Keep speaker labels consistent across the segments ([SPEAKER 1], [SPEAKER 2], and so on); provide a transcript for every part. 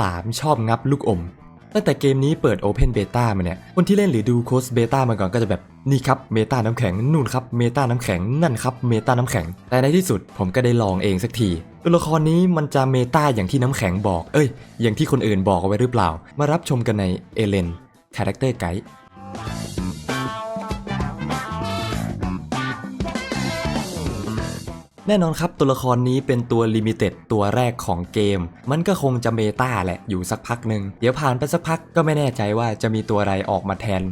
[SPEAKER 1] ลามชอบงับลูกอม ตั้งแต่เกมนี้เปิด Open Beta มาเนี่ย คนที่เล่นหรือดูโค้ดเบต้ามาก่อนก็จะแบบนี่ครับเมตาน้ำแข็งนู่นครับเมตาน้ำแข็งนั่นครับเมตาน้ำแข็ง แต่ในที่สุดผมก็ได้ลองเองสักที ตัวละครนี้มันจะเมตาอย่างที่น้ำแข็งบอก เอ้ย อย่างที่คนอื่นบอกเอาไว้หรือเปล่า มารับชมกันในเอเลนคาแรคเตอร์ไกด์ แน่นอนครับตัวละครนี้เป็นตัวลิมิเต็ดตัวแรกของเกม มันก็คงจะเมตาแหละอยู่สักพักหนึ่งเดี๋ยวผ่านไปสักพักก็ไม่แน่ใจว่าจะมีตัวอะไรออกมาแทน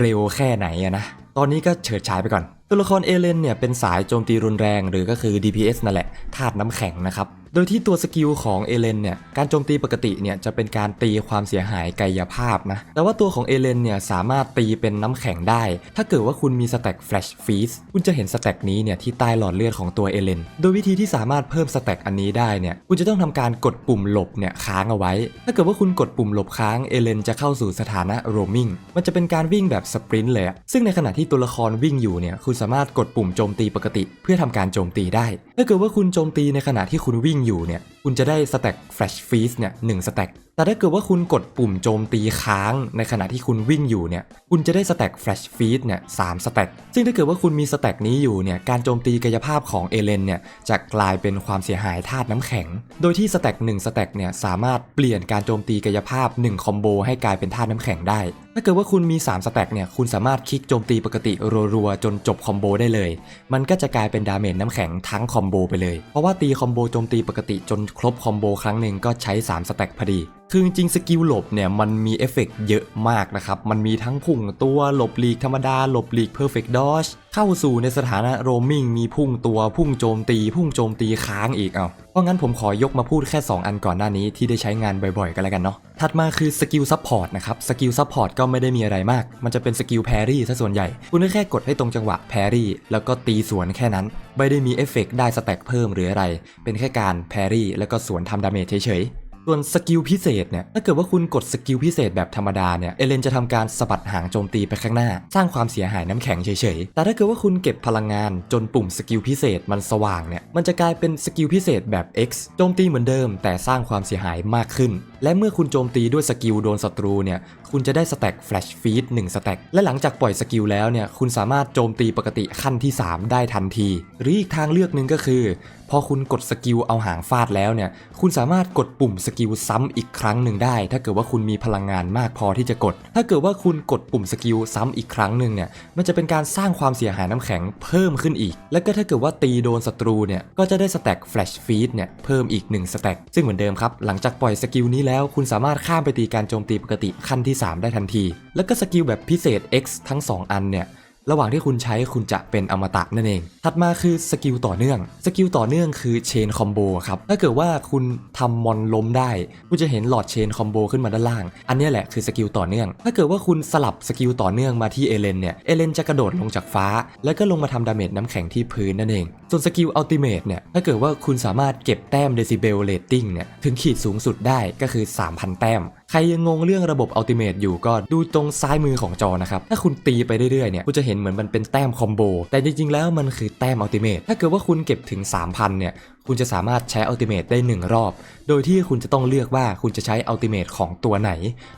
[SPEAKER 1] เร็วแค่ไหนอะนะ ตอนนี้ก็เฉิดฉายไปก่อน ตัวละครเอเลนเนี่ยเป็นสายโจมตีรุนแรงหรือก็คือ DPS นั่นแหละธาตุน้ำแข็งนะครับ โดยที่ตัวสกิลของเอเลนเนี่ยการโจมตีปกติเนี่ยจะเป็นการตีความเสียหายกายภาพนะ แต่ว่าตัวของเอเลนเนี่ยสามารถตีเป็นน้ำแข็งได้ ถ้าเกิดว่าคุณมีสแต็กแฟลชฟีสคุณจะเห็นสแต็กนี้เนี่ยที่ใต้หลอดเลือดของตัวเอเลนโดยวิธีที่สามารถเพิ่มสแต็กอันนี้ได้เนี่ยคุณจะต้องทำการกดปุ่มหลบเนี่ยค้างเอาไว้ ถ้าเกิดว่าคุณกดปุ่มหลบค้างเอเลนจะเข้าสู่สถานะโรมิงมันจะเป็นการวิ่งแบบสปรินต์เลยซึ่งในขณะที่ตัวละครวิ่งอยู่เนี่ยคุณสามารถกดปุ่มโจมตีปกติ เพื่อทำการโจมตีได้ ถ้าเกิดว่าคุณโจมตีในขณะที่คุณวิ่งอยู่เนี่ย คุณจะได้สแต็กแฟลชฟีสเนี่ยหนึ่งสแต็กแต่ถ้าเกิดว่าคุณกดปุ่มโจมตีค้างในขณะที่คุณวิ่งอยู่เนี่ย คุณจะได้สแต็กแฟลชฟีดเนี่ยสามสแต็กซึ่งถ้าเกิดว่าคุณมีสแต็กนี้อยู่เนี่ย การโจมตีกายภาพของเอเลนเนี่ยจะกลายเป็นความเสียหายธาตุน้ำแข็ง โดยที่สแต็กหนึ่งสแต็กเนี่ยสามารถเปลี่ยนการโจมตีกายภาพ1คอมโบให้กลายเป็นธาตุน้ำแข็งได้ ถ้าเกิดว่าคุณมี 3 สแต็กเนี่ย คุณสามารถคลิกโจมตีปกติรัวๆจนจบคอมโบได้เลย มันก็จะกลายเป็นดาเมจน้ำแข็งทั้งคอมโบไปเลย เพราะว่าตีคอมโบโจมตีปกติจนครบคอมโบครั้งหนึ่งก็ใช้ 3 สแต็กพอดี คือจริงสกิลหลบเนี่ยมันมีเอฟเฟกต์เยอะมากนะครับ มันมีทั้งพุ่งตัวหลบหลีกธรรมดาหลบหลีกเพอร์เฟกต์ดอชเข้าสู่ในสถานะโรมิงมีพุ่งตัวพุ่งโจมตี พุ่งโจมตีค้างอีกเอาเพราะงั้นผมขอยกมาพูดแค่ 2 อันก่อนหน้านี้ที่ได้ใช้งานบ่อยๆ กันแล้วกันเนาะถัดมาคือสกิลซัพพอร์ตนะครับสกิลซัพพอร์ตก็ไม่ได้มีอะไรมาก มันจะเป็นสกิลแพรี่ซะส่วนใหญ่ คุณแค่กดให้ตรงจังหวะแพรี่แล้วก็ตีสวนแค่นั้น ไม่ได้มีเอฟเฟกต์ได้สแต็กเพิ่มหรืออะไร เป็นแค่การแพรี่แล้วก็สวนทำดาเมจเฉยๆ ส่วนสกิลพิเศษเนี่ยถ้าเกิดว่าคุณกดสกิลพิเศษแบบธรรมดาเนี่ยเอเลนจะทำการสะบัดหางโจมตีไปข้างหน้า สร้างความเสียหายน้ำแข็งเฉยๆ แต่ถ้าเกิดว่าคุณเก็บพลังงานจนปุ่มสกิลพิเศษมันสว่างเนี่ยมันจะกลายเป็นสกิลพิเศษแบบ X โจมตีเหมือนเดิม แต่สร้างความเสียหายมากขึ้น และเมื่อคุณโจมตีด้วยสกิลโดนศัตรูเนี่ยคุณจะได้สแต็กแฟลชฟีด1สแต็กและหลังจากปล่อยสกิลแล้วเนี่ยคุณสามารถโจมตีปกติขั้นที่ 3 ได้ทันที หรืออีกทางเลือกหนึ่งก็คือ พอคุณกดสกิลเอาหางฟาดแล้วเนี่ย คุณสามารถกดปุ่มสกิลซ้ำอีกครั้งหนึ่งได้ ถ้าเกิดว่าคุณมีพลังงานมากพอที่จะกด ถ้าเกิดว่าคุณกดปุ่มสกิลซ้ำอีกครั้งหนึ่งเนี่ย มันจะเป็นการสร้างความเสียหายน้ำแข็งเพิ่มขึ้นอีก และก็ถ้าเกิดว่าตีโดนศัตรูเนี่ย ก็จะได้สแต็กแฟลชฟีดเนี่ยเพิ่มอีก1สแต็กซึ่งเหมือนเดิมครับ หลังจากปล่อยสกิลนี้แล้ว คุณสามารถข้ามไปตีการโจมตีปกติขั้นที่ 3 ได้ทันที แล้วก็สกิลแบบพิเศษ X ทั้ง 2 อันเนี่ย ระหว่างที่คุณใช้คุณจะเป็นอมตะนั่นเอง ถัดมาคือสกิลต่อเนื่อง สกิลต่อเนื่องคือเชนคอมโบครับ ถ้าเกิดว่าคุณทำมอนล้มได้ คุณจะเห็นหลอดเชนคอมโบขึ้นมาด้านล่าง อันนี้แหละคือสกิลต่อเนื่อง ถ้าเกิดว่าคุณสลับสกิลต่อเนื่องมาที่เอเลนเนี่ย เอเลนจะกระโดดลงจากฟ้า แล้วก็ลงมาทำดาเมจน้ำแข็งที่พื้นนั่นเอง ส่วนสกิลอัลติเมทเนี่ยถ้าเกิดว่าคุณสามารถเก็บแต้มเดซิเบลเรตติ้งเนี่ยถึงขีดสูงสุดได้ก็คือ 3,000 แต้ม ใครยังงงเรื่องระบบอัลติเมทอยู่ก็ดูตรงซ้ายมือของจอนะครับ ถ้าคุณตีไปเรื่อยๆเนี่ยคุณจะเห็นเหมือนมันเป็นแต้มคอมโบแต่จริงๆแล้วมันคือแต้มอัลติเมทถ้าเกิดว่าคุณเก็บถึง 3,000เนี่ย คุณจะสามารถใช้อัลติเม e ได้ 1 รอบ โดยที่คุณจะต้องเลือกว่าคุณจะใช้อัลติเม e ของตัวไหน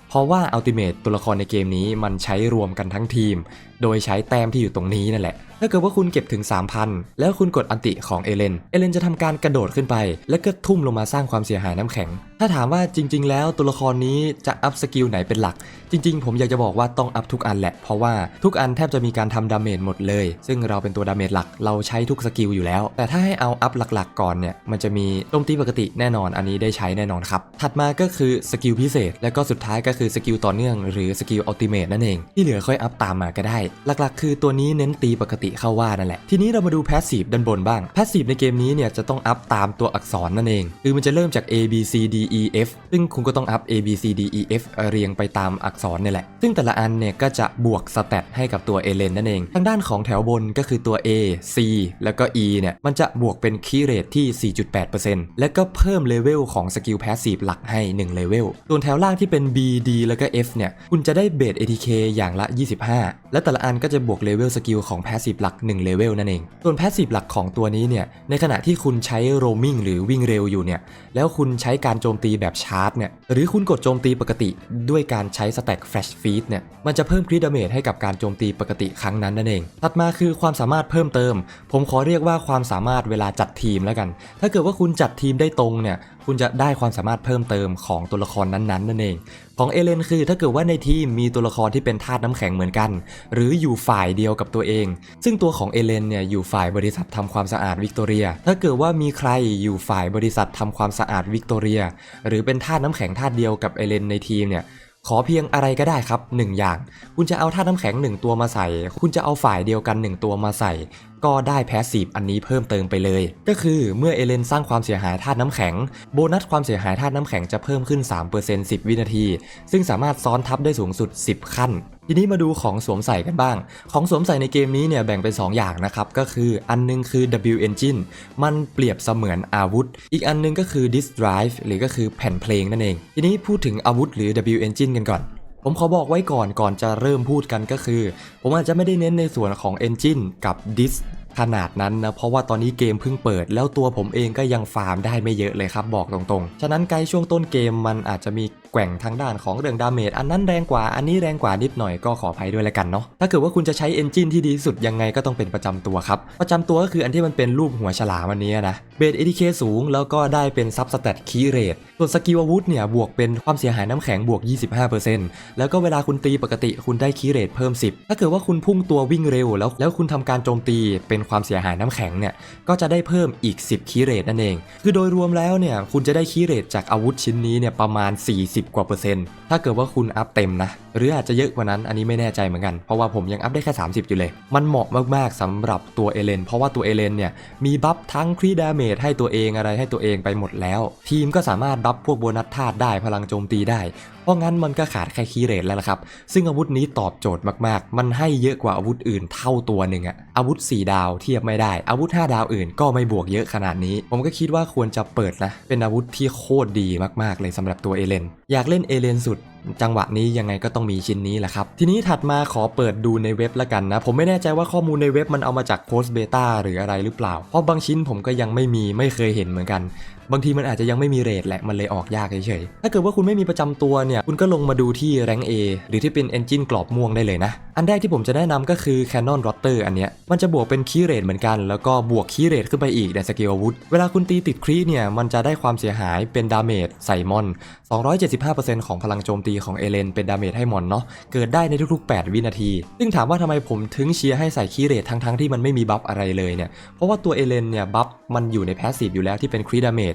[SPEAKER 1] เพราะว่าอัลติเม e ตัวละครในเกมนี้มันใช้รวมกันทั้งทีม โดยใช้แต้มที่อยู่ตรงนี้นั่นแหละ ถ้าเกิดว่าคุณเก็บถึง 3,000 แล้วคุณกดอันติของเอเลน เอเลนจะทำการกระโดดขึ้นไป แล้วก็ทุ่มลงมาสร้างความเสียหายน้ำแข็ง ถ้าถามว่าจริง ๆ แล้วตัวละครนี้จะ อัพสกิลไหนเป็นหลัก จริงๆ ผมอยากจะบอกว่าต้องอัพทุกอันแหละ เพราะว่าทุกอันแทบจะมีการทำดาเมจหมดเลย ซึ่งเราเป็นตัวดาเมจหลักเราใช้ทุกสกิลอยู่แล้ว แต่ถ้าให้เอาอัพหลักๆ ก่อนเนี่ย มันจะมีโจมตีปกติแน่นอน อันนี้ได้ใช้แน่นอนครับ ถัดมาก็คือสกิลพิเศษ และก็สุดท้ายก็คือสกิลต่อเนื่องหรือสกิลอัลติเมทนั่นเอง ที่เหลือค่อยอัพตามมาก็ได้ หลักๆ คือตัวนี้เน้นตีปกติเข้าว่านั่นแหละ ทีนี้เรามาดูแพสซีฟด้านบนบ้าง แพสซีฟในเกมนี้เนี่ยจะต้องอัพตามตัวอักษรนั่นเอง คือมันจะเริ่มจาก A B C D E F ซึ่งคุณก็ต้องอัพ A B C D E F เรียงไปตามอักษรเนี่ยแหละ ซึ่งแต่ละอันเนี่ยก็จะบวกสเตตให้กับตัวเอเลนนั่นเอง ทางด้านของแถวบนก็คือตัว A C แล้วก็ E เนี่ย มันจะบวกเป็นคีย์เรทที่ 4.8%แล้วก็เพิ่มเลเวลของสกิลแพสซีฟหลักให้1เลเวล ส่วนแถวล่างที่เป็น B D แล้วก็ F เนี่ย คุณจะได้เบส ATK อย่างละ 25 และแต่ละอันก็จะบวกเลเวลสกิลของแพสซีฟหลัก1เลเวลนั่นเอง ส่วนแพสซีฟหลักของตัวนี้เนี่ย ในขณะที่คุณใช้โรมิงหรือวิ่งเร็วอยู่เนี่ย แล้วคุณใช้การโจมตีแบบชาร์จเนี่ย หรือคุณกดโจมตีปกติด้วยการใช้สแต็กแฟลชฟีดเนี่ย มันจะเพิ่มคริดาเมจให้กับการโจมตีปกติครั้งนั้นนั่นเอง ถัดมาคือความสามารถเพิ่มเติม ผมขอเรียกว่าความสามารถเวลาจัดทีมแล้วกัน ถ้าเกิดว่าคุณจัดทีมได้ตรงเนี่ย คุณจะได้ความสามารถเพิ่มเติมของตัวละครนั้นๆนั่นเองของเอเลนคือถ้าเกิดว่าในทีมมีตัวละครที่เป็นธาตุน้ำแข็งเหมือนกัน หรืออยู่ฝ่ายเดียวกับตัวเอง ซึ่งตัวของเอเลนเนี่ยอยู่ฝ่ายบริษัททำความสะอาดวิกตอเรีย ถ้าเกิดว่ามีใครอยู่ฝ่ายบริษัททำความสะอาดวิกตอเรีย หรือเป็นธาตุน้ำแข็งธาตุเดียวกับเอเลนในทีมเนี่ยขอเพียงอะไรก็ได้ครับหนึ่งอย่าง คุณจะเอาธาตุน้ำแข็งหนึ่งตัวมาใส่ คุณจะเอาฝ่ายเดียวกันหนึ่งตัวมาใส่ก็ได้แพสซีฟอันนี้เพิ่มเติมไปเลย ก็คือเมื่อเอเลนสร้างความเสียหายธาตุน้ำแข็ง โบนัสความเสียหายธาตุน้ำแข็งจะเพิ่มขึ้น 3% 10 วินาที ซึ่งสามารถซ้อนทับได้สูงสุด 10 ขั้น ทีนี้มาดูของสวมใส่กันบ้าง ของสวมใส่ในเกมนี้เนี่ยแบ่งเป็น 2 อย่างนะครับ ก็คืออันหนึงคือ W Engine มันเปรียบเสมือนอาวุธ อีกอันหนึงก็คือ Disk Drive หรือก็คือแผ่นเพลงนั่นเอง ทีนี้พูดถึงอาวุธหรือ W Engine กันก่อน ผมขอบอกไว้ก่อนก่อนจะเริ่มพูดกันก็คือ ผมอาจจะไม่ได้เน้นในส่วนของ Engine กับ Disk ขนาดนั้นนะเพราะว่าตอนนี้เกมเพิ่งเปิด แล้วตัวผมเองก็ยังฟาร์มได้ไม่เยอะเลยครับบอกตรงๆ ฉะนั้นไกลช่วงต้นเกมมันอาจจะมีแกว่งทางด้านของเรื่องดาเมจอันนั้นแรงกว่าอันนี้แรงกว่านิดหน่อยก็ขออภัยด้วยแล้วกันเนาะถ้าเกิดว่าคุณจะใช้เอนจินที่ดีสุดยังไงก็ต้องเป็นประจำตัวครับ ประจำตัวก็คืออันที่มันเป็นรูปหัวฉลามอันนี้นะเบสเอทีเคสูงแล้วก็ได้เป็นซับสแตทคีเรทส่วนสกิลอาวุธเนี่ยบวกเป็นความเสียหายน้ำแข็งบวก 25%แล้วก็เวลาคุณตีปกติคุณได้คีเรทเพิ่ม 10 ถ้าเกิดว่าคุณพุ่งตัววิ่งเร็วแล้วแล้วคุณทำการโจมตีเป็นความเสียหายน้ำแข็งเนี่ยก็จะได้เพิ่มอีก 10คีเรทนั่นเอง คือโดยรวมแล้วเนี่ยคุณจะได้คีเรทจากอาวุธชิ้นนี้เนี่ยประมาณ 40 กว่าเปอร์เซ็นต์ถ้าเกิดว่าคุณอัพเต็มนะหรืออาจจะเยอะกว่านั้นอันนี้ไม่แน่ใจเหมือนกัน เพราะว่าผมยังอัพได้แค่ 30 อยู่เลย มันเหมาะมากๆสำหรับตัวเอเลนเพราะว่าตัวเอเลนเนี่ยมีบัฟทั้งครีดาเมจให้ตัวเองอะไรให้ตัวเองไปหมดแล้ว ทีมก็สามารถบัฟพวกโบนัสธาตุได้พลังโจมตีได้ ราะงั้นมันก็ขาดแค่คีย์เรทแล้วละครับ ซึ่งอาวุธนี้ตอบโจทย์มากๆ มันให้เยอะกว่าอาวุธอื่นเท่าตัวหนึ่งอะอาวุธ 4 ดาวเทียบไม่ได้ อาวุธ 5 ดาวอื่นก็ไม่บวกเยอะขนาดนี้ ผมก็คิดว่าควรจะเปิดนะ เป็นอาวุธที่โคตรดีมากๆ เลยสำหรับตัวเอเลน อยากเล่นเอเลนสุดจังหวะนี้ยังไงก็ต้องมีชิ้นนี้แหละครับ ทีนี้ถัดมาขอเปิดดูในเว็บละกันนะ ผมไม่แน่ใจว่าข้อมูลในเว็บมันเอามาจากโพสเบต้าหรืออะไรหรือเปล่า เพราะบางชิ้นผมก็ยังไม่มีไม่เคยเห็นเหมือนกัน บางทีมันอาจจะยังไม่มีเรทแหละมันเลยออกยากเฉยๆถ้าเกิดว่าคุณไม่มีประจำตัวเนี่ยคุณก็ลงมาดูที่แรง A หรือที่เป็น Engine กรอบม่วงได้เลยนะ อันแรกที่ผมจะแนะนำก็คือ Canon Rotter อันเนี้ยมันจะบวกเป็นคีเรทเหมือนกัน แล้วก็บวกคีเรทขึ้นไปอีกในสกิลอาวุธเวลาคุณตีติดครีเนี่ยมันจะได้ความเสียหายเป็นดาเมจใส่มอน 275%ของพลังโจมตีของเอเลนเป็นดาเมจให้มอนเนาะเกิดได้ในทุกๆ 8 วินาที ซึ่งถามว่าทำไมผมถึงเชียร์ให้ใส่คีเรททั้งๆที่มันไม่มีบัฟอะไรเลยเนี่ยเพราะว่าตัวเอเลนเนี่ยบัฟมันอยู่ในแพสซีฟอยู่แล้วที่เป็นครีดาเมจ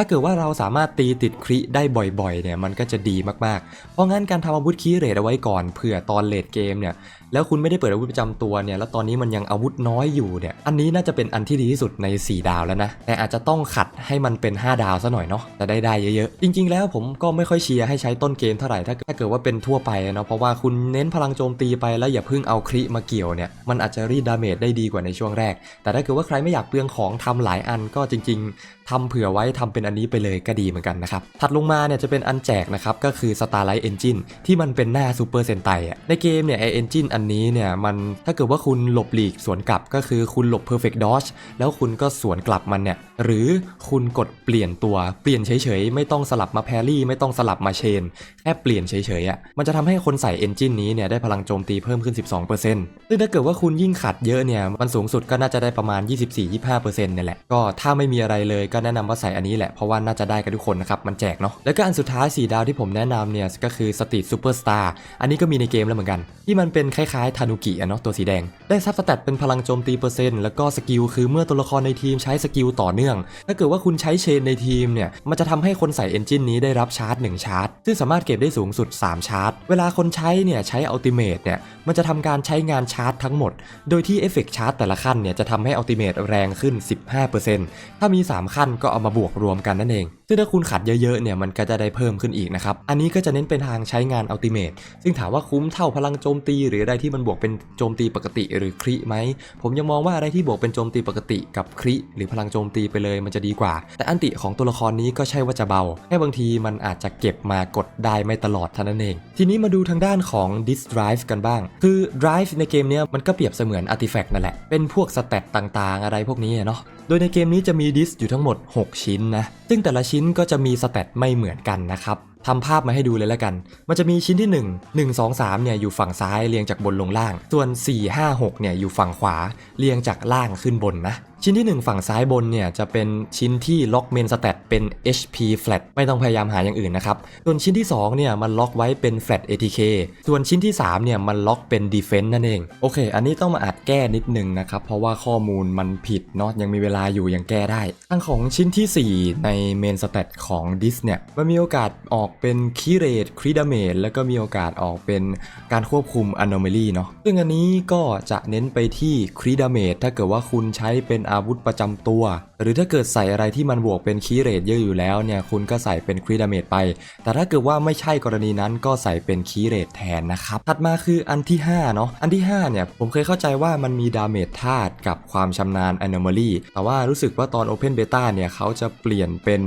[SPEAKER 1] ถ้าเกิดว่าเราสามารถตีติดคริได้บ่อยๆเนี่ยมันก็จะดีมากๆ เพราะงั้นการทำอาวุธคีย์เรทเอาไว้ก่อนเผื่อตอนเลดเกมเนี่ยแล้วคุณไม่ได้เปิดอาวุธประจำตัวเนี่ยแล้วตอนนี้มันยังอาวุธน้อยอยู่เนี่ยอันนี้น่าจะเป็นอันที่ดีที่สุดใน 4 ดาวแล้วนะแต่อาจจะต้องขัดให้มันเป็น 5 ดาวซะหน่อยเนาะจะได้ได้เยอะๆจริง ๆ แล้วผมก็ไม่ค่อยเชียร์ให้ใช้ต้นเกมเท่าไหร่ถ้าถ้าเกิดว่าเป็นทั่วไปเนาะเพราะว่าคุณเน้นพลังโจมตีไปแล้วอย่าเพิ่งเอาคริมาเกี่ยวเนี่ยมันอาจจะรีดดาเมจได้ดีกว่าในช่วงแรก แต่ถ้าเกิดว่าใครไม่อยากเปลืองของทำหลายอันก็จริง ๆทำเผื่อไว้ทำเป็นอันนี้ไปเลยก็ดีเหมือนกันนะครับ ถัดลงมาเนี่ยจะเป็นอันแจกนะครับ ก็คือ Starlight Engine ที่มันเป็นหน้า Super Sentai อะในเกมเนี่ยไอเอนจินอันนี้เนี่ยมันถ้าเกิดว่าคุณหลบหลีกสวนกลับก็คือคุณหลบ Perfect Dodge แล้วคุณก็สวนกลับมันเนี่ย หรือคุณกดเปลี่ยนตัวเปลี่ยนเฉยๆ ไม่ต้องสลับมาแพรี่ ไม่ต้องสลับมาเชน แค่เปลี่ยนเฉยๆอะมันจะทำให้คนใส่เอนจินนี้เนี่ยได้พลังโจมตีเพิ่มขึ้น 12%ซึ่งถ้าเกิดว่าคุณยิ่งขัดเยอะเนี่ยมันสูงสุดก็น่าจะได้ประมาณ 24-25%เนี่ยแหละก็ถ้าไม่มีอะไรเลยก็แนะนำว่าใส่อันนี้แหละเพราะว่าน่าจะได้กันทุกคนนะครับ มันแจกเนาะแล้วก็อันสุดท้าย 4 ดาวที่ผมแนะนำเนี่ยก็คือ Street Superstar อันนี้ก็มีในเกมแล้วเหมือนกัน ที่มันเป็นคล้ายๆทานุกิอะเนาะตัวสีแดง ได้ซับสแตทเป็นพลังโจมตีเปอร์เซ็นต์แล้วก็สกิลคือเมื่อตัวละครในทีมใช้สกิลต่อเนื่อง ถ้าเกิดว่าคุณใช้เชนในทีมเนี่ยมันจะทำให้คนใส่เอนจินนี้ได้รับชาร์จ 1 ชาร์จ ซึ่งสามารถเก็บได้สูงสุด 3 ชาร์จ เวลาคนใช้เนี่ยใช้อัลติเมทเนี่ยมันจะทำการใช้งานชาร์จทั้งหมด โดยที่เอฟเฟกชาร์จแต่ละขั้นเนี่ยจะทำให้อัลติเมทแรงขึ้น 15%ถ้ามี 3 ขั้นก็เอามาบวกรวมกันนั่นเอง ซึ่งถ้าคุณขัดเยอะๆเนี่ยมันก็จะได้เพิ่มขึ้นอีกนะครับ อันนี้ก็จะเน้นเป็นทางใช้งานอัลติเมทซึ่งถามว่าคุ้มเท่าพลังโจมตี หรืออะไรที่มันบวกเป็นโจมตีปกติหรือคริไหม ผมยังมองว่าอะไรที่บวกเป็นโจมตีปกติกับคริหรือพลังโจมตีไปเลยมันจะดีกว่า แต่อันติของตัวละครนี้ก็ใช่ว่าจะเบา แค่บางทีมันอาจจะเก็บมากดได้ไม่ตลอดเท่านั้นเอง ทีนี้มาดูทางด้านของ Disk Drive กันบ้าง คือ Drive ในเกมเนี้ยมันก็เปรียบเสมือน Artifact นั่นแหละ เป็นพวกสเตตต่างๆ อะไรพวกนี้เนาะ โดยในเกมนี้จะมีดิสอยู่ทั้งหมด 6 ชิ้นนะซึ่งแต่ละชิ้นก็จะมีสเตตไม่เหมือนกันนะครับทำภาพมาให้ดูเลยแล้วกัน มันจะมีชิ้นที่ 1 1 2 3เนี่ยอยู่ฝั่งซ้ายเรียงจากบนลงล่าง ส่วน 4 5 6เนี่ยอยู่ฝั่งขวาเรียงจากล่างขึ้นบนนะ ชิ้นที่ 1 ฝั่งซ้ายบนเนี่ยจะเป็นชิ้นที่ล็อกเมนสเตตเป็น HP flat ไม่ต้องพยายามหาอย่างอื่นนะครับ ส่วนชิ้นที่2เนี่ยมันล็อกไว้เป็น flat ATK ส่วนชิ้นที่3เนี่ยมันล็อกเป็น defense นั่นเอง โอเค อันนี้ต้องมาอัดแก้นิดนึงนะครับ เพราะว่าข้อมูลมันผิดเนาะยังมีเวลาอยู่ยังแก้ได้ทางของชิ้นที่ 4 ในเมนสเตตของดิสเนี่ยมันมีโอกาสออกเป็นคีเรตครีดาเมจแล้วก็มีโอกาสออกเป็นการควบคุม anomaly เนาะซึ่งอันนี้ก็จะเน้นไปที่ครีดาเมจถ้าเกิดว่าคุณใช้เป็นอาวุธประจำตัว หรือถ้าเกิดใส่อะไรที่มันบวกเป็นคีเรตเยอะอยู่แล้วเนี่ยคุณก็ใส่เป็นครีดาเมจไป แต่ถ้าเกิดว่าไม่ใช่กรณีนั้นก็ใส่เป็นคีเรตแทนนะครับถัดมาคืออันที่5เนาะอันที่5เนี่ยผมเคยเข้าใจว่ามันมีดาเมจธาตุกับความชำนาญ anomaly แต่ว่ารู้สึกว่าตอน Open Beta เนี่ยเขาจะเปลี่ยนเป็น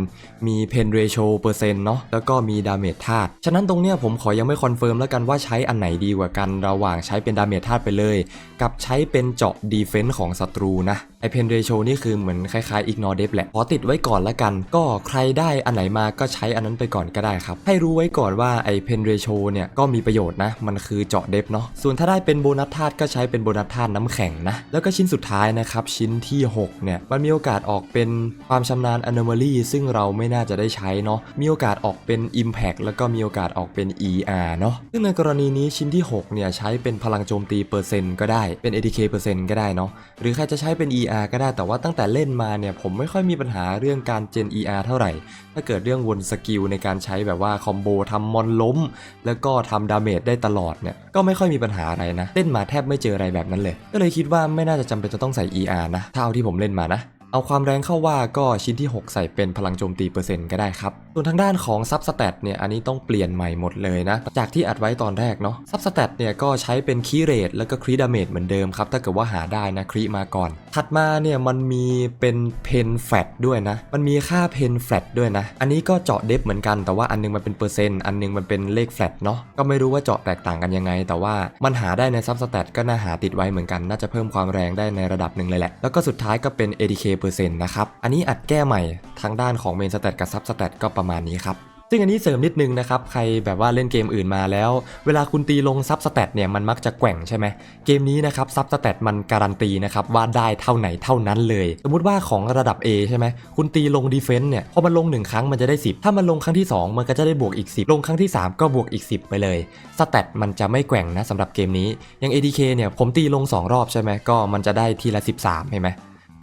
[SPEAKER 1] มี pen ratio เปอร์เซ็นต์เนาะแล้วก็มีดาเมจธาตุฉะนั้นตรงเนี้ยผมขอยังไม่คอนเฟิร์มแล้วกันว่าใช้อันไหนดีกว่ากันระหว่างใช้เป็นดาเมจธาตุไปเลย กับใช้เป็นเจาะ defense ของศัตรูนะไอ pen ratio นี่คือเหมือนคล้ายๆ ignore dev แหละขอติดไว้ก่อนละกัน ก็ใครได้อันไหนมาก็ใช้อันนั้นไปก่อนก็ได้ครับ ให้รู้ไว้ก่อนว่าไอ pen ratio เนี่ยก็มีประโยชน์นะ มันคือเจาะ depth เนาะส่วนถ้าได้เป็นโบนัสธาตุก็ใช้เป็นโบนัสธาตุน้ำแข็งนะ แล้วก็ชิ้นสุดท้ายนะครับ ชิ้นที่ 6 เนี่ย มันมีโอกาสออกเป็นความชำนาญ anomaly ซึ่งเราไม่น่าจะได้ใช้เนาะมีโอกาสออกเป็น impact แล้วก็มีโอกาสออกเป็น ER เนาะซึ่งในกรณีนี้ชิ้นที่ 6 เนี่ยใช้เป็นพลังโจมตีเปอร์เซ็นต์ก็ได้เป็น ATK เปอร์เซ็นต์ก็ได้เนาะหรือใครจะใช้เป็น ER ก็ได้แต่ว่าตั้งแต่เล่นมาเนี่ยผมไม่ค่อยมีปัญหาเรื่องการเจน ER เท่าไหร่ ถ้าเกิดเรื่องวนสกิลในการใช้แบบว่าคอมโบทำมอนล้ม แล้วก็ทำดาเมจได้ตลอดเนี่ยก็ไม่ค่อยมีปัญหาอะไรนะ เล่นมาแทบไม่เจออะไรแบบนั้นเลย ก็เลยคิดว่าไม่น่าจะจำเป็นจะต้องใส่ ER นะเท่าที่ผมเล่นมานะ เอาความแรงเข้าว่าก็ชิ้นที่ 6 ใส่เป็นพลังโจมตีเปอร์เซ็นต์ก็ได้ครับ ส่วนทางด้านของซับสแตทเนี่ยอันนี้ต้องเปลี่ยนใหม่หมดเลยนะ จากที่อัดไว้ตอนแรกเนาะซับสแตทเนี่ยก็ใช้เป็นคีเรทแล้วก็ครีดาเมจเหมือนเดิมครับ ถ้าเกิดว่าหาได้นะครีมาก่อน ถัดมาเนี่ยมันมีเป็นเพนแฟลตด้วยนะ มันมีค่าเพนแฟลตด้วยนะ อันนี้ก็เจาะเดฟเหมือนกันแต่ว่าอันนึงมันเป็นเปอร์เซ็นต์อันนึงมันเป็นเลขแฟลตเนาะก็ไม่รู้ว่าเจาะแตกต่างกันยังไง แต่ว่ามันหาได้ในซับสแตทก็น่าหาติดไว้เหมือนกันน่าจะเพิ่มความแรงได้ในระดับหนึ่งเลยแหละแล้วก็สุดท้ายก็เป็น ADK เปอร์เซ็นะครับ อันนี้อัดแก้ใหม่ทางด้านของเมนสเตตกับซับสเตตก็ประมาณนี้ครับซึ่งอันนี้เสริมนิดนึงนะครับ ใครแบบว่าเล่นเกมอื่นมาแล้ว เวลาคุณตีลงซับสเตตเนี่ยมันมักจะแกว่งใช่ไหมเกมนี้นะครับซับสเตตมันการันตีนะครับว่าได้เท่าไหนเท่านั้นเลย สมมติว่าของระดับ A ใช่ไหมคุณตีลงดีเฟนต์เนี่ยพอมันลง 1 ครั้งมันจะได้ 10 ถ้ามันลงครั้งที่ 2 มันก็จะได้บวกอีก 10 ลงครั้งที่ 3 ก็บวกอีก 10 ไปเลยสเตตมันจะไม่แกว่งนะสำหรับเกมนี้อย่าง ADK เนี่ยผมตีลง 2 รอบใช่ไหมก็มันจะได้ทีละ 13เห็นไหม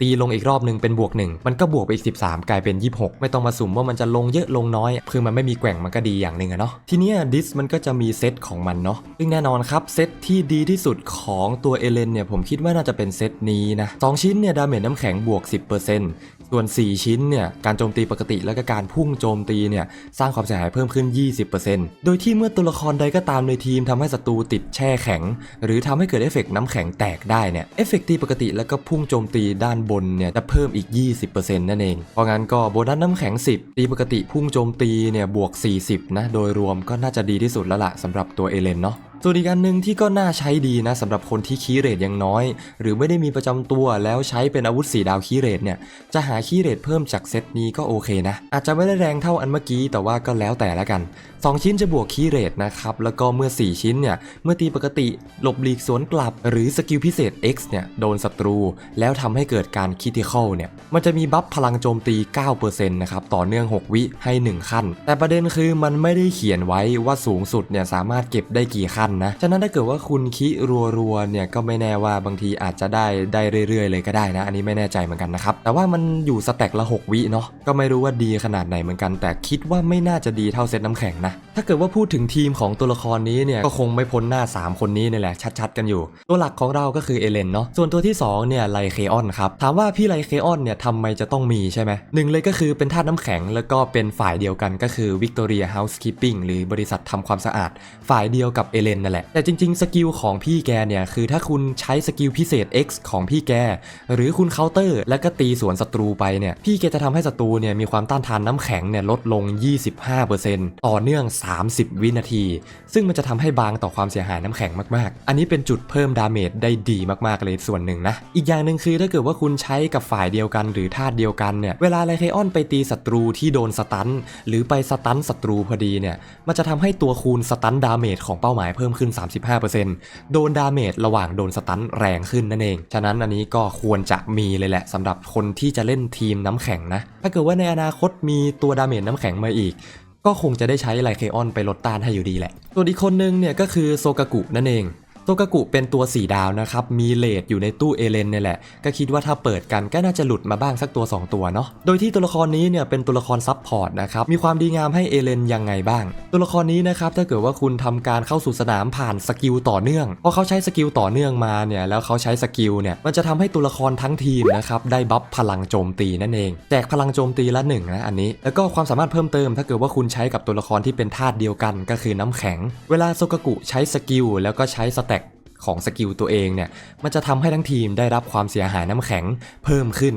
[SPEAKER 1] ตีลงอีกรอบหนึ่งเป็นบวกหนึ่งมันก็บวกไปอีก13 กลายเป็น 26 ไม่ต้องมาสุ่มว่ามันจะลงเยอะลงน้อย คือมันไม่มีแกว่งมันก็ดีอย่างหนึ่งอะเนาะทีเนี้ยดิสมันก็จะมีเซตของมันเนาะซึ่งแน่นอนครับเซตที่ดีที่สุดของตัวเอเลนเนี่ยผมคิดว่าน่าจะเป็นเซตนี้นะสชิ้นเนี่ยดาเมจน้ำแข็งบวก 10% ส่วน 4 ชิ้นเนี่ยการโจมตีปกติแล้วก็การพุ่งโจมตีเนี่ยสร้างความเสียหายเพิ่มขึ้น 20%โดยที่เมื่อตัวละครใดก็ตามในทีมทำให้ศัตรูติดแช่แข็ง หรือทำให้เกิดเอฟเฟกต์น้ำแข็งแตกได้เนี่ยเอฟเฟกต์ตีปกติแล้วก็พุ่งโจมตีด้านบนเนี่ยจะเพิ่มอีก 20%นั่นเอง เพราะงั้นก็โบนัสน้ำแข็ง 10 ตีปกติพุ่งโจมตีเนี่ยบวก 40นะโดยรวมก็น่าจะดีที่สุดแล้วล่ะสำหรับตัวเอเลนเนาะ ส่วนอีกอันหนึ่งที่ก็น่าใช้ดีนะสำหรับคนที่คีเรทยังน้อย หรือไม่ได้มีประจำตัวแล้วใช้เป็นอาวุธสีดาวคีเรทเนี่ยจะหาคีเรทเพิ่มจากเซตนี้ก็โอเคนะ อาจจะไม่ได้แรงเท่าอันเมื่อกี้แต่ว่าก็แล้วแต่ละกัน2 ชิ้นจะบวกคีย์เรทนะครับ แล้วก็เมื่อ 4 ชิ้นเนี่ย เมื่อตีปกติหลบหลีกสวนกลับ หรือสกิลพิเศษ X เนี่ย โดนศัตรู แล้วทำให้เกิดการคิติคอลเนี่ย มันจะมีบัฟพลังโจมตี 9%นะครับ ต่อเนื่อง 6 วิให้ 1 ขั้น แต่ประเด็นคือมันไม่ได้เขียนไว้ว่าสูงสุดเนี่ยสามารถเก็บได้กี่ขั้นนะ ฉะนั้นถ้าเกิดว่าคุณคิรัวๆเนี่ยก็ไม่แน่ว่าบางทีอาจจะได้ได้เรื่อยๆ เลยก็ได้นะ อันนี้ไม่แน่ใจเหมือนกันนะครับ แต่ว่ามันอยู่สแต็กละ 6 วิเนาะ ก็ไม่รู้ว่าดีขนาดไหนเหมือนกัน แต่คิดว่าไม่น่าจะดีเท่าเซตน้ำแข็งนะนะ ถ้าเกิดว่าพูดถึงทีมของตัวละครนี้เนี่ยก็คงไม่พ้นหน้า 3 คนนี้นี่แหละชัดๆ กันอยู่ ตัวหลักของเราก็คือเอเลนเนาะส่วนตัวที่2เนี่ยไลเคออนครับถามว่าพี่ไลเคออนเนี่ยทำไมจะต้องมีใช่ไหมหนึ่งเลยก็คือเป็นธาตุน้ำแข็งแล้วก็เป็นฝ่ายเดียวกันก็คือ Victoria Housekeeping หรือบริษัททำความสะอาด ฝ่ายเดียวกับเอเลนนั่นแหละแต่จริงๆสกิลของพี่แกเนี่ยคือถ้าคุณใช้สกิลพิเศษ X ของพี่แก หรือคุณเคาน์เตอร์ แล้วก็ตีสวนศัตรูไปเนี่ยพี่แกจะทำให้ศัตรูเนี่ยมีความต้านทานน้ำแข็งเนี่ยลดลง 25%ต่อเนื่ององ 30 วินาที ซึ่งมันจะทำให้บางต่อความเสียหายน้ำแข็งมากๆ อันนี้เป็นจุดเพิ่มดาเมจได้ดีมากๆเลยส่วนหนึ่งนะ อีกอย่างหนึ่งคือถ้าเกิดว่าคุณใช้กับฝ่ายเดียวกันหรือธาตุเดียวกันเนี่ย เวลาไลเคออนไปตีศัตรูที่โดนสตันหรือไปสตันศัตรูพอดีเนี่ย มันจะทำให้ตัวคูณสตันดาเมจของเป้าหมายเพิ่มขึ้น 35%โดนดาเมจระหว่างโดนสตันแรงขึ้นนั่นเอง ฉะนั้นอันนี้ก็ควรจะมีเลยแหละสำหรับคนที่จะเล่นทีมน้ำแข็งนะ ถ้าเกิดว่าในอนาคตมีตัวดาเมจน้ำแข็งมาอีก ก็คงจะได้ใช้ไลเคออนไปลดต้านให้อยู่ดีแหละ ส่วนอีกคนนึงเนี่ยก็คือโซกากุนั่นเอง โซกากุเป็นตัว 4 ดาวนะครับ มีเลดอยู่ในตู้เอเลนเนี่ยแหละ ก็คิดว่าถ้าเปิดกันก็น่าจะหลุดมาบ้างสักตัว 2 ตัวเนาะ โดยที่ตัวละครนี้เนี่ยเป็นตัวละครซับพอร์ตนะครับ มีความดีงามให้เอเลนยังไงบ้าง ตัวละครนี้นะครับถ้าเกิดว่าคุณทำการเข้าสู่สนามผ่านสกิลต่อเนื่อง พอเขาใช้สกิลต่อเนื่องมาเนี่ยแล้วเขาใช้สกิลเนี่ยมันจะทำให้ตัวละครทั้งทีมนะครับได้บัฟพลังโจมตีนั่นเอง แจกพลังโจมตีละหนึ่งนะอันนี้ แล้วก็ความสามารถเพิ่มเติม ถ้าเกิดว่าคุณใช้กับตัวละครที่เป็นธาตุเดียวกันก็คือน้ำแข็ง เวลาโซกกุใช้สกิลแล้วก็ใช้สแต็ ของสกิลตัวเองเนี่ย มันจะทำให้ทั้งทีมได้รับความเสียหายน้ำแข็งเพิ่มขึ้น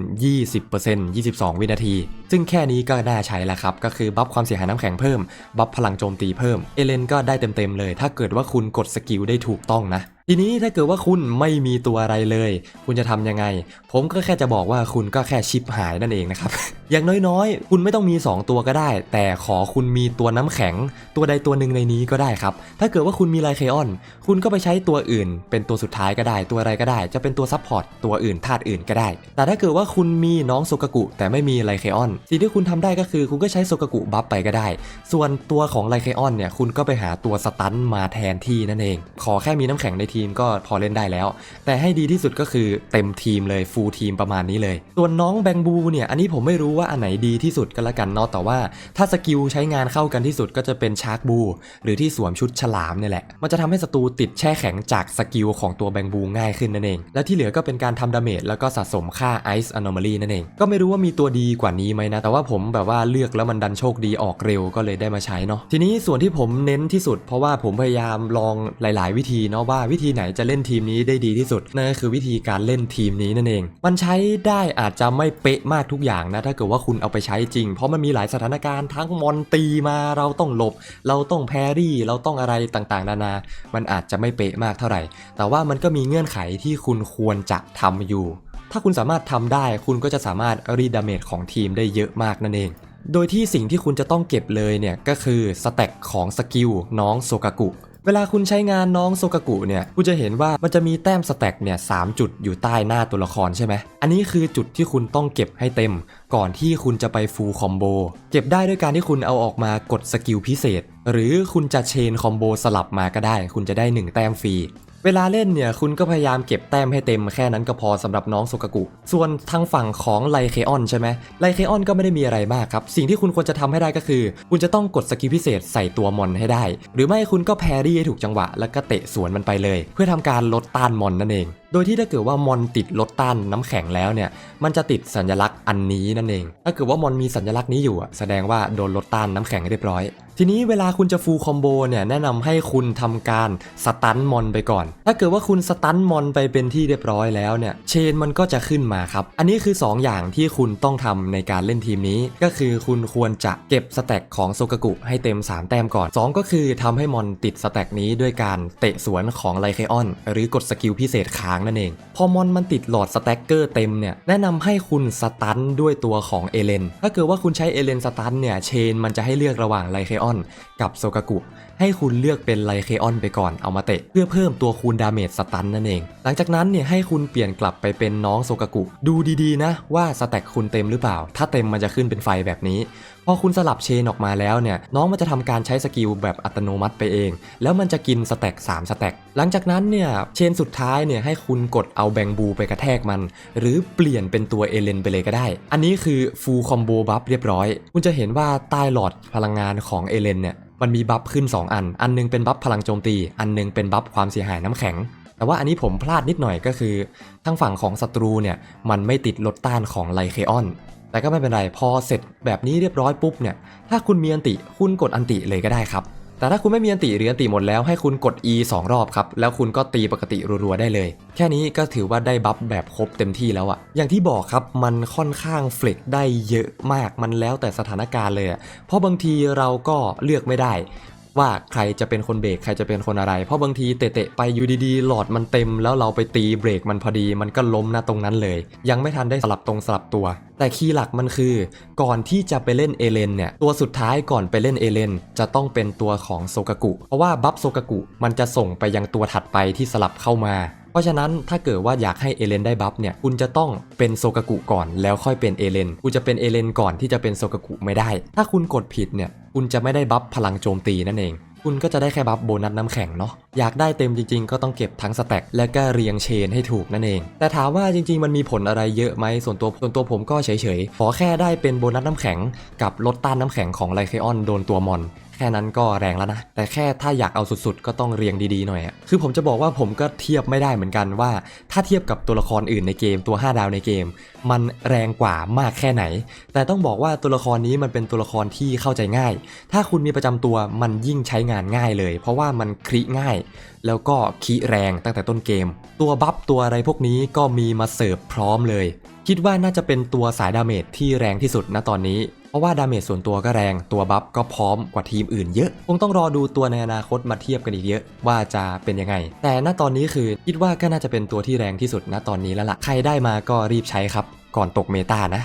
[SPEAKER 1] 20% 22 วินาที ซึ่งแค่นี้ก็น่าใช้แล้วครับ ก็คือบัฟความเสียหายน้ำแข็งเพิ่ม บัฟพลังโจมตีเพิ่ม เอเลนก็ได้เต็มๆเลย ถ้าเกิดว่าคุณกดสกิลได้ถูกต้องนะทีนี้ถ้าเกิดว่าคุณไม่มีตัวอะไรเลย คุณจะทำยังไง ผมก็แค่จะบอกว่าคุณก็แค่ชิปหายนั่นเองนะครับ อย่างน้อยๆ คุณไม่ต้องมี 2 ตัวก็ได้ แต่ขอคุณมีตัวน้ำแข็ง ตัวใดตัวหนึ่งในนี้ก็ได้ครับ ถ้าเกิดว่าคุณมีไลเคออน คุณก็ไปใช้ตัวอื่น เป็นตัวสุดท้ายก็ได้ ตัวอะไรก็ได้ จะเป็นตัวซับพอร์ตตัวอื่นธาตุอื่นก็ได้ แต่ถ้าเกิดว่าคุณมีน้องโซกากุ แต่ไม่มีไลเคออน สิ่งที่คุณทำได้ก็คือคุณก็ใช้โซกากุบัฟไปก็ได้ ส่วนตัวของไลเคออนเนี่ยคุณก็ไปหาตัวสตันมาแทนที่นั่นเอง ขอแค่มีน้ำแข็งในทีมก็พอเล่นได้แล้ว แต่ให้ดีที่สุดก็คือเต็มทีมเลยฟูลทีมประมาณนี้เลยส่วนน้องแบงบูเนี่ยอันนี้ผมไม่รู้ว่าอันไหนดีที่สุดกันละกันเนาะแต่ว่าถ้าสกิลใช้งานเข้ากันที่สุดก็จะเป็นชาร์กบูหรือที่สวมชุดฉลามเนี่ยแหละ มันจะทำให้ศัตรูติดแช่แข็งจากสกิลของตัวแบงบูง่ายขึ้นนั่นเอง และที่เหลือก็เป็นการทำดาเมจแล้วก็สะสมค่าไอซ์อนอม l y นั่นเอง ก็ไม่รู้ว่ามีตัวดีกว่านี้ไหมนะ แต่ว่าผมแบบว่าเลือกแล้วมันดันโชคดีออกเร็วก็เลยได้มาใช้เนาะทีนี้ส่วนที่ผมเน้นที่สุด เพราะว่าผมพยายามลองหลาย ๆ วิธีเนาะว่าวิธีไหนจะเล่นทีมนี้ได้ดีที่สุดนั่นก็คือวิธีการเล่นทีมนี้นั่นเอง มันใช้ได้อาจจะไม่เป๊ะมากทุกอย่างนะ ถ้าเกิดว่าคุณเอาไปใช้จริง เพราะมันมีหลายสถานการณ์ทั้งมอนตีมาเราต้องหลบ เราต้องแพรี่เราต้องอะไรต่างๆ นานา มันอาจจะไม่เป๊ะมากเท่าไหร่ แต่ว่ามันก็มีเงื่อนไขที่คุณควรจะทำอยู่ ถ้าคุณสามารถทำได้คุณก็จะสามารถรีดาเมจของทีมได้เยอะมากนั่นเองโดยที่สิ่งที่คุณจะต้องเก็บเลยเนี่ยก็คือสแต็กของสกิลน้องโซกากุ เวลาคุณใช้งานน้องโซกากุเนี่ยคุณจะเห็นว่ามันจะมีแต้มสแต็กเนี่ยสจุดอยู่ใต้หน้าตัวละครใช่ไหมอันนี้คือจุดที่คุณต้องเก็บให้เต็ม ก่อนที่คุณจะไปฟูลคอมโบเก็บได้ด้วยการที่คุณเอาออกมากดสกิลพิเศษ หรือคุณจะเชนคอมโบสลับมาก็ได้ คุณจะได้ 1 แต้มฟรี เวลาเล่นเนี่ยคุณก็พยายามเก็บแต้มให้เต็มแค่นั้นก็พอสำหรับน้องโซกากุ ส่วนทางฝั่งของไลเคออนใช่ไหมไลเคออนก็ไม่ได้มีอะไรมากครับ สิ่งที่คุณควรจะทำให้ได้ก็คือ คุณจะต้องกดสกิลพิเศษใส่ตัวมอนให้ได้ หรือไม่คุณก็แพรี่ให้ถูกจังหวะ แล้วก็เตะสวนมันไปเลย เพื่อทำการลดต้านมอนนั่นเอง โดยที่ถ้าเกิดว่ามอนติดลดต้านน้ำแข็งแล้วเนี่ย มันจะติดสัญลักษณ์อันนี้นั่นเอง ถ้าเกิดว่ามอนมีสัญลักษณ์นี้อยู่อะแสดงว่าโดนลดต้านน้ำแข็งเรียบร้อย ทีนี้เวลาคุณจะฟูลคอมโบเนี่ยแนะนำให้คุณทำการสตันมอนไปก่อน ถ้าเกิดว่าคุณสตันมอนไปเป็นที่เรียบร้อยแล้วเนี่ยเชนมันก็จะขึ้นมาครับ อันนี้คือ 2 อย่างที่คุณต้องทำในการเล่นทีมนี้ ก็คือคุณควรจะเก็บสแต็กของโซกกุให้เต็ม 3 แต้มก่อน 2 ก็คือทำให้มอนติดสแต็กนี้ด้วยการเตะสวนของไลเคออน หรือกดสกิลพิเศษค้างนั่นเอง พอมอนมันติดหลอดสแต็กเกอร์เต็มเนี่ยแนะนำให้คุณสตันด้วยตัวของเอเลนถ้าเกิดว่าคุณใช้เอเลนสตันเนี่ยเชนมันจะให้เลือกระหว่างไลเคออนกับโซกากุให้คุณเลือกเป็นไลเคออนไปก่อนเอามาเตะ เพื่อเพิ่มตัวคูณดาเมจสตันนั่นเอง หลังจากนั้นเนี่ยให้คุณเปลี่ยนกลับไปเป็นน้องโซกากุ ดูดีๆนะว่าสแต็กคุณเต็มหรือเปล่า ถ้าเต็มมันจะขึ้นเป็นไฟแบบนี้พอคุณสลับเชนออกมาแล้วเนี่ยน้องมันจะทำการใช้สกิลแบบอัตโนมัติไปเอง แล้วมันจะกินสแต็ก3สแต็กหลังจากนั้นเนี่ยเชนสุดท้ายเนี่ยให้คุณกดเอาแบงบูไปกระแทกมัน หรือเปลี่ยนเป็นตัวเอเลนไปเลยก็ได้ อันนี้คือฟูลคอมโบบัฟเรียบร้อย คุณจะเห็นว่าใต้หลอดพลังงานของเอเลนเนี่ยมันมีบัฟขึ้น 2 อัน อันหนึงเป็นบัฟพลังโจมตี อันหนึงเป็นบัฟความเสียหายน้ำแข็งแต่ว่าอันนี้ผมพลาดนิดหน่อยก็คือ ทางฝั่งของศัตรูเนี่ย มันไม่ติดลดต้านของไลเคออน แต่ก็ไม่เป็นไรพอเสร็จแบบนี้เรียบร้อยปุ๊บเนี่ย ถ้าคุณมีอันติคุณกดอันติเลยก็ได้ครับ แต่ถ้าคุณไม่มีอันติหรืออันติหมดแล้วให้คุณกด E 2 รอบครับ แล้วคุณก็ตีปกติรัวๆได้เลย แค่นี้ก็ถือว่าได้บัฟแบบครบเต็มที่แล้วอะอย่างที่บอกครับมันค่อนข้างเฟล็กได้เยอะมากมันแล้วแต่สถานการณ์เลยอะเพราะบางทีเราก็เลือกไม่ได้ ว่าใครจะเป็นคนเบรกใครจะเป็นคนอะไร เพราะบางทีเตะๆไปอยู่ดีๆ หลอดมันเต็ม แล้วเราไปตีเบรกมันพอดีมันก็ล้มนะตรงนั้นเลย ยังไม่ทันได้สลับตรงสลับตัว แต่คีย์หลักมันคือ ก่อนที่จะไปเล่นเอเลนเนี่ยตัวสุดท้ายก่อนไปเล่นเอเลนจะต้องเป็นตัวของโซกากุ เพราะว่าบัฟโซกากุมันจะส่งไปยังตัวถัดไปที่สลับเข้ามาเพราะฉะนั้นถ้าเกิดว่าอยากให้เอเลนได้บัฟเนี่ยคุณจะต้องเป็นโซกากุก่อนแล้วค่อยเป็นเอเลนคุณจะเป็นเอเลนก่อนที่จะเป็นโซกากุไม่ได้ ถ้าคุณกดผิดเนี่ย คุณจะไม่ได้บัฟพลังโจมตีนั่นเอง คุณก็จะได้แค่บัฟโบนัสน้ำแข็งเนาะ อยากได้เต็มจริงๆ ก็ต้องเก็บทั้งสแต็กและก็เรียงเชนให้ถูกนั่นเอง แต่ถามว่าจริงๆ มันมีผลอะไรเยอะไหมส่วนตัวส่วนตัวผมก็เฉยๆ ขอแค่ได้เป็นโบนัสน้ำแข็ง กับลดต้านน้ำแข็งของไลเคออนโดนตัวมอน ค่นั้นก็แรงแล้วนะ แต่แค่ถ้าอยากเอาสุดๆ ก็ต้องเรียงดีๆหน่อยอะคือผมจะบอกว่าผมก็เทียบไม่ได้เหมือนกันว่า ถ้าเทียบกับตัวละครอื่นในเกมตัว 5 ดาวในเกม มันแรงกว่ามากแค่ไหน แต่ต้องบอกว่าตัวละครนี้มันเป็นตัวละครที่เข้าใจง่าย ถ้าคุณมีประจำตัวมันยิ่งใช้งานง่ายเลย เพราะว่ามันคลิง่าย แล้วก็คีแรงตั้งแต่ต้นเกม ตัวบัฟตัวอะไรพวกนี้ก็มีมาเสิร์ฟพร้อมเลย คิดว่าน่าจะเป็นตัวสายดาเมจที่แรงที่สุดณตอนนี้ เพราะว่าดาเมจส่วนตัวก็แรง ตัวบัฟก็พร้อมกว่าทีมอื่นเยอะ คงต้องรอดูตัวในอนาคตมาเทียบกันอีกเยอะ ว่าจะเป็นยังไง แต่ณตอนนี้คือคิดว่าก็น่าจะเป็นตัวที่แรงที่สุดณตอนนี้แล้วล่ะ ใครได้มาก็รีบใช้ครับ ก่อนตกเมตานะ